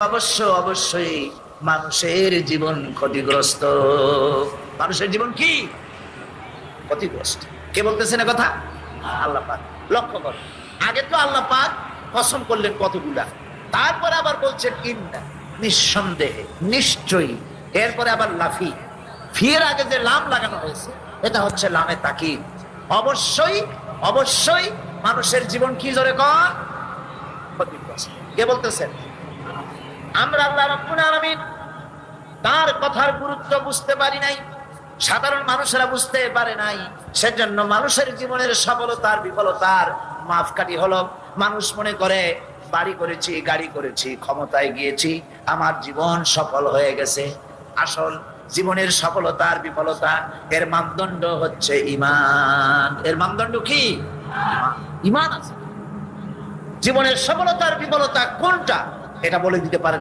অবশ্য, অবশ্যই মানুষের জীবন ক্ষতিগ্রস্ত। মানুষের জীবন কি? ক্ষতিগ্রস্ত। কে বলতেছে না কথা? আল্লাহ পাক। লক্ষ্য কর। আগে তো আল্লাহ পাক কসম করলেন কতগুলা। তারপরে আবার বলছেন, ইন্না নিঃসন্দেহে, নিশ্চয়ই। এরপরে আবার লাফি। ফির আগে যে লাম লাগানো হয়েছে, এটা হচ্ছে লামে তাকি অবশ্যই অবশ্যই মানুষের জীবন কি জোরে কর? ক্ষতিগ্রস্ত। কে বলতেছেন? আমরা আল্লাহ রাব্বুল আলামিন তার কথার গুরুত্ব বুঝতে পারি নাই। সাধারণ মানুষেরা বুঝতে পারে নাই। সেজন্য মানুষের জীবনের সফলতার বিফলতার মাপকাঠি হলো, মানুষ মনে করে, বাড়ি করেছি, গাড়ি করেছি, ক্ষমতায় গিয়েছি, আমার জীবন সফল হয়ে গেছে। আসল জীবনের সফলতার বিফলতা, এর মানদণ্ড হচ্ছে ইমান এর মানদণ্ড কি? ইমান আছে। জীবনের সফলতার বিফলতা কোনটা? এটা বলে দিতে পারে